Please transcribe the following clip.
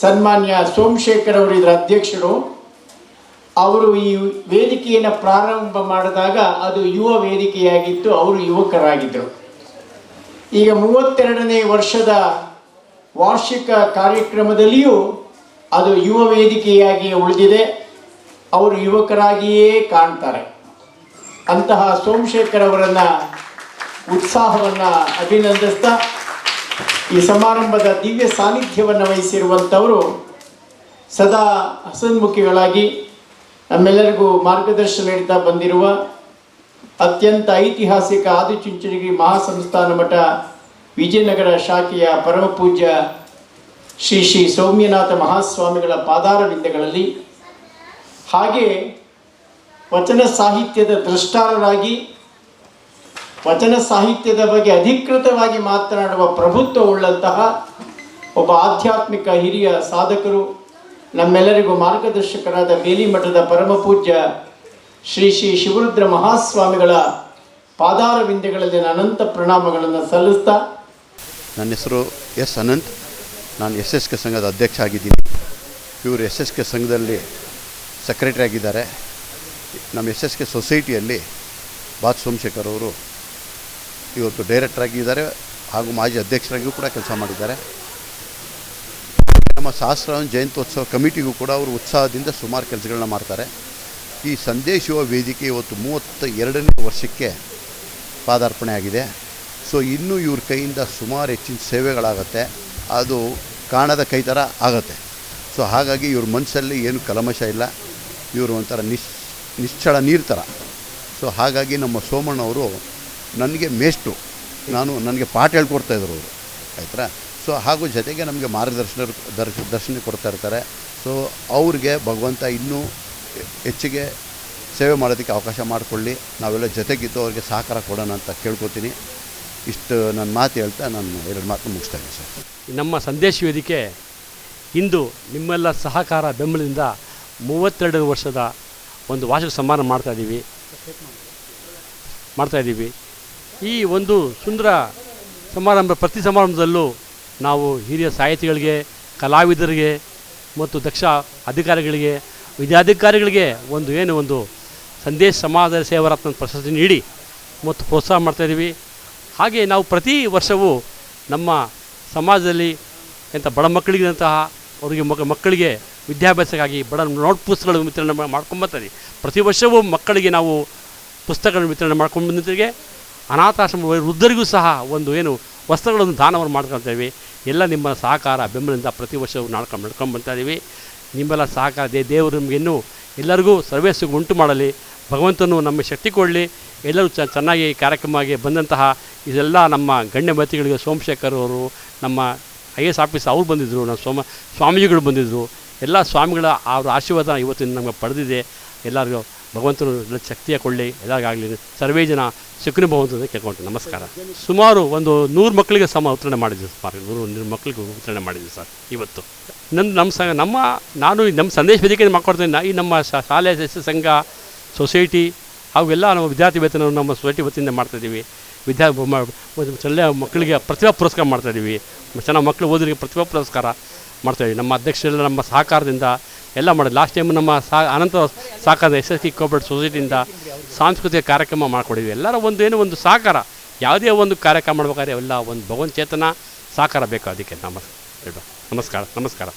ಸನ್ಮಾನ್ಯ ಸೋಮಶೇಖರ್ ಅವರು ಇದರ ಅಧ್ಯಕ್ಷರು. ಅವರು ಈ ವೇದಿಕೆಯನ್ನು ಪ್ರಾರಂಭ ಮಾಡಿದಾಗ ಅದು ಯುವ ವೇದಿಕೆಯಾಗಿತ್ತು, ಅವರು ಯುವಕರಾಗಿದ್ದರು. ಈಗ ಮೂವತ್ತೆರಡನೇ ವರ್ಷದ ವಾರ್ಷಿಕ ಕಾರ್ಯಕ್ರಮದಲ್ಲಿಯೂ ಅದು ಯುವ ವೇದಿಕೆಯಾಗಿಯೇ ಉಳಿದಿದೆ. ಅವರು ಯುವಕರಾಗಿಯೇ ಕಾಣ್ತಾರೆ. ಅಂತಹ ಸೋಮಶೇಖರ್ ಅವರನ್ನು ಉತ್ಸಾಹವನ್ನು ಅಭಿನಂದಿಸ್ತಾ ಈ ಸಮಾರಂಭದ ದಿವ್ಯ ಸಾನ್ನಿಧ್ಯವನ್ನು ವಹಿಸಿರುವಂಥವರು ಸದಾ ಹಸನ್ಮುಖಿಗಳಾಗಿ ನಮ್ಮೆಲ್ಲರಿಗೂ ಮಾರ್ಗದರ್ಶನ ನೀಡ್ತಾ ಬಂದಿರುವ ಅತ್ಯಂತ ಐತಿಹಾಸಿಕ ಆದಿಚುಂಚನಗಿರಿ ಮಹಾಸಂಸ್ಥಾನ ಮಠ ವಿಜಯನಗರ ಶಾಖೆಯ ಪರಮಪೂಜ್ಯ ಶ್ರೀ ಶ್ರೀ ಸೌಮ್ಯನಾಥ ಮಹಾಸ್ವಾಮಿಗಳ ಪಾದಾರವಿಂದಗಳಲ್ಲಿ ಹಾಗೆ ವಚನ ಸಾಹಿತ್ಯದ ದೃಷ್ಟಾರರಾಗಿ ವಚನ ಸಾಹಿತ್ಯದ ಬಗ್ಗೆ ಅಧಿಕೃತವಾಗಿ ಮಾತನಾಡುವ ಪ್ರಭುತ್ವವುಳ್ಳಂತಹ ಒಬ್ಬ ಆಧ್ಯಾತ್ಮಿಕ ಹಿರಿಯ ಸಾಧಕರು, ನಮ್ಮೆಲ್ಲರಿಗೂ ಮಾರ್ಗದರ್ಶಕರಾದ ಬೇಲಿಮಠದ ಪರಮಪೂಜ್ಯ ಶ್ರೀ ಶ್ರೀ ಶಿವರುದ್ರ ಮಹಾಸ್ವಾಮಿಗಳ ಪಾದಾರವಿಂದಗಳಲ್ಲಿ ನಾನು ಅನಂತ ಪ್ರಣಾಮಗಳನ್ನು ಸಲ್ಲಿಸ್ತಾ ನನ್ನ ಹೆಸರು ಎಸ್ ಅನಂತ್. ನಾನು ಎಸ್ ಎಸ್ ಕೆ ಸಂಘದ ಅಧ್ಯಕ್ಷ ಆಗಿದ್ದೀನಿ. ಇವರು ಎಸ್ ಎಸ್ ಕೆ ಸಂಘದಲ್ಲಿ ಸೆಕ್ರೆಟರಿ ಆಗಿದ್ದಾರೆ. ನಮ್ಮ ಎಸ್ ಎಸ್ ಕೆ ಸೊಸೈಟಿಯಲ್ಲಿ ಬಾತ್ ಸೋಮಶೇಖರ್ ಅವರು ಇವತ್ತು ಡೈರೆಕ್ಟರ್ ಆಗಿದ್ದಾರೆ ಹಾಗೂ ಮಾಜಿ ಅಧ್ಯಕ್ಷರಾಗಿಯೂ ಕೂಡ ಕೆಲಸ ಮಾಡಿದ್ದಾರೆ. ನಮ್ಮ ಸಹಸ್ರಾವನ ಜಯಂತ್ಯೋತ್ಸವ ಕಮಿಟಿಗೂ ಕೂಡ ಅವರು ಉತ್ಸಾಹದಿಂದ ಸುಮಾರು ಕೆಲಸಗಳನ್ನ ಮಾಡ್ತಾರೆ. ಈ ಸಂದೇಶ ವೇದಿಕೆ ಇವತ್ತು ಮೂವತ್ತ ಎರಡನೇ ವರ್ಷಕ್ಕೆ ಪಾದಾರ್ಪಣೆ ಆಗಿದೆ. ಸೊ ಇನ್ನೂ ಇವ್ರ ಕೈಯಿಂದ ಸುಮಾರು ಹೆಚ್ಚಿನ ಸೇವೆಗಳಾಗತ್ತೆ. ಅದು ಕಾಣದ ಕೈ ಥರ ಆಗತ್ತೆ. ಸೊ ಹಾಗಾಗಿ ಇವ್ರ ಮನಸ್ಸಲ್ಲಿ ಏನು ಕಲಮಶ ಇಲ್ಲ. ಇವರು ಒಂಥರ ನಿಶ್ ನಿಶ್ಚಳ ನೀರು ಥರ ಸೊ ಹಾಗಾಗಿ ನಮ್ಮ ಸೋಮಣ್ಣವರು ನನಗೆ ಮೇಷ್ಟ್ರು. ನಾನು ನನಗೆ ಪಾಠ ಹೇಳ್ಕೊಡ್ತಾಯಿದ್ರು ಅವರು. ಆಯ್ತಾ ಸೊ ಹಾಗೂ ಜೊತೆಗೆ ನಮಗೆ ಮಾರ್ಗದರ್ಶನ ದರ್ಶ, ದರ್ಶನ ಕೊಡ್ತಾ ಇರ್ತಾರೆ. ಸೊ ಅವ್ರಿಗೆ ಭಗವಂತ ಇನ್ನೂ ಹೆಚ್ಚಿಗೆ ಸೇವೆ ಮಾಡೋದಕ್ಕೆ ಅವಕಾಶ ಮಾಡಿಕೊಳ್ಳಿ. ನಾವೆಲ್ಲ ಜೊತೆಗಿದ್ದು ಅವ್ರಿಗೆ ಸಹಕಾರ ಕೊಡೋಣ ಅಂತ ಕೇಳ್ಕೊತೀನಿ. ಇಷ್ಟು ನನ್ನ ಮಾತು ಹೇಳ್ತಾ ನಾನು ಎರಡು ಮಾತು ಮುಗಿಸ್ತಾ ಇದ್ದೀನಿ ಸರ್. ನಮ್ಮ ಸಂದೇಶ ವೇದಿಕೆ ಇಂದು ನಿಮ್ಮೆಲ್ಲ ಸಹಕಾರ ಬೆಂಬಲದಿಂದ ಮೂವತ್ತೆರಡು ವರ್ಷದ ಒಂದು ವಾರ್ಷಿಕ ಸನ್ಮಾನ ಮಾಡ್ತಾಯಿದ್ದೀವಿ ಮಾಡ್ತಾ ಇದ್ದೀವಿ. ಈ ಒಂದು ಸುಂದರ ಸಮಾರಂಭ, ಪ್ರತಿ ಸಮಾರಂಭದಲ್ಲೂ ನಾವು ಹಿರಿಯ ಸಾಹಿತಿಗಳಿಗೆ, ಕಲಾವಿದರಿಗೆ ಮತ್ತು ದಕ್ಷ ಅಧಿಕಾರಿಗಳಿಗೆ, ವಿದ್ಯಾಧಿಕಾರಿಗಳಿಗೆ ಒಂದು ಏನು ಒಂದು ಸಂದೇಶ ಸಮಾಜ ಸೇವರತ್ನ ಪ್ರಶಸ್ತಿ ನೀಡಿ ಮತ್ತು ಪ್ರೋತ್ಸಾಹ ಮಾಡ್ತಾಯಿದ್ದೀವಿ ಹಾಗೆ ನಾವು ಪ್ರತಿ ವರ್ಷವೂ ನಮ್ಮ ಸಮಾಜದಲ್ಲಿ ಎಂಥ ಬಡ ಮಕ್ಕಳಿಗಿದಂತಹ ಅವರಿಗೆ ಮಗ, ಮಕ್ಕಳಿಗೆ ವಿದ್ಯಾಭ್ಯಾಸಕ್ಕಾಗಿ ಬಡ ನೋಟ್ ಪುಸ್ತಕಗಳನ್ನು ವಿತರಣೆ ಮಾಡ್ಕೊಂಬರ್ತೀವಿ ಪ್ರತಿ ವರ್ಷವೂ ಮಕ್ಕಳಿಗೆ ನಾವು ಪುಸ್ತಕಗಳನ್ನು ವಿತರಣೆ ಮಾಡ್ಕೊಂಡು ಅನಾಥಾಶ್ರಮ ವೃದ್ಧರಿಗೂ ಸಹ ಒಂದು ಏನು ವಸ್ತ್ರಗಳನ್ನು ದಾನವನ್ನು ಮಾಡ್ಕೊಳ್ತೇವೆ ಎಲ್ಲ ನಿಮ್ಮ ಸಹಕಾರ, ಬೆಂಬಲದಿಂದ ಪ್ರತಿ ವರ್ಷವೂ ನಡ್ಕೊಂಡು ನಡ್ಕೊಂಡು ಬರ್ತಾ ಇದ್ದೀವಿ. ನಿಮ್ಮೆಲ್ಲ ಸಹಕಾರ ದೇ, ದೇವರು ನಮಗೆ ಇನ್ನೂ ಎಲ್ಲರಿಗೂ ಸರ್ವೇಸು ಉಂಟು ಮಾಡಲಿ. ಭಗವಂತನು ನಮ್ಮ ಶಕ್ತಿ ಕೊಡಲಿ. ಎಲ್ಲರೂ ಚ, ಚೆನ್ನಾಗಿ ಈ ಕಾರ್ಯಕ್ರಮವಾಗಿ ಬಂದಂತಹ ಇದೆಲ್ಲ ನಮ್ಮ ಗಣ್ಯ ಮತಿಗಳಿಗೆ ಸೋಮಶೇಖರ್ ಅವರು, ನಮ್ಮ ಐ ಎಸ್ ಆಫೀಸ್ ಅವ್ರು ಬಂದಿದ್ದರು ನಮ್ಮ ಸೋಮ, ಸ್ವಾಮೀಜಿಗಳು ಬಂದಿದ್ದರು ಎಲ್ಲ ಸ್ವಾಮಿಗಳ ಅವರ ಆಶೀರ್ವಾದ ಇವತ್ತಿನ ನಮಗೆ ಪಡೆದಿದೆ. ಎಲ್ಲರಿಗೂ ಭಗವಂತನು ಎಲ್ಲ ಶಕ್ತಿಯ ಕೊಳ್ಳಿ ಎಲ್ಲರಿಗಾಗಲಿ ಸರ್ವೇ ಜನ ಸುಖಿನ ಭಗವಂತ ಕೇಳ್ಕೊಂಡು ನಮಸ್ಕಾರ. ಸುಮಾರು ಒಂದು ನೂರು ಮಕ್ಕಳಿಗೆ ಸಮ ಉತ್ತರಣೆ ಮಾಡಿದ್ವಿ ಸರ್ ನೂರು ನೂರು ಮಕ್ಕಳಿಗೆ ಉತ್ತರಣೆ ಮಾಡಿದ್ವಿ ಸರ್ ಇವತ್ತು. ನನ್ನ ನಮ್ಮ ಸಂಘ ನಮ್ಮ ನಾನು ನಮ್ಮ ಸಂದೇಶ ವೇದಿಕೆ ಮಾಡ್ಕೊಡ್ತೀನಿ ಈ ನಮ್ಮ ಶಾಲೆ ಸಂಘ ಸೊಸೈಟಿ ಎಲ್ಲ ನಮ್ಮ ವಿದ್ಯಾರ್ಥಿ ವೇತನವನ್ನು ನಮ್ಮ ಸೊಸೈಟಿ ವತಿಯಿಂದ ಮಾಡ್ತಾಯಿದ್ದೀವಿ ವಿದ್ಯಾ ಮಕ್ಕಳಿಗೆ ಪ್ರತಿಭಾ ಪುರಸ್ಕಾರ ಮಾಡ್ತಾಯಿದ್ದೀವಿ ಚೆನ್ನಾಗಿ ಮಕ್ಕಳು ಓದೋರಿಗೆ ಪ್ರತಿಭಾ ಪುರಸ್ಕಾರ ಮಾಡ್ತಾಯಿದ್ದೀವಿ ನಮ್ಮ ಅಧ್ಯಕ್ಷರೆಲ್ಲ ನಮ್ಮ ಸಹಕಾರದಿಂದ ಎಲ್ಲ ಮಾಡಿ ಲಾಸ್ಟ್ ಟೈಮ್ ನಮ್ಮ ಸಾ, ಅನಂತ ಸಾಕಾದ ಎಸ್ ಎಸ್ ಸಿ ಕೋಪರೇಟ್ ಸೊಸೈಟಿಯಿಂದ ಸಾಂಸ್ಕೃತಿಕ ಕಾರ್ಯಕ್ರಮ ಮಾಡಿಕೊಡಿದ್ವಿ. ಎಲ್ಲರ ಒಂದು ಏನು ಒಂದು ಸಹಕಾರ, ಯಾವುದೇ ಒಂದು ಕಾರ್ಯಕ್ರಮ ಮಾಡ್ಬೇಕಾದ್ರೆ ಎಲ್ಲ ಒಂದು ಭಗವಂತ ಚೇತನ ಸಹಕಾರ ಬೇಕು. ಅದಕ್ಕೆ ನಮ್ಮ ನಮಸ್ಕಾರ ನಮಸ್ಕಾರ.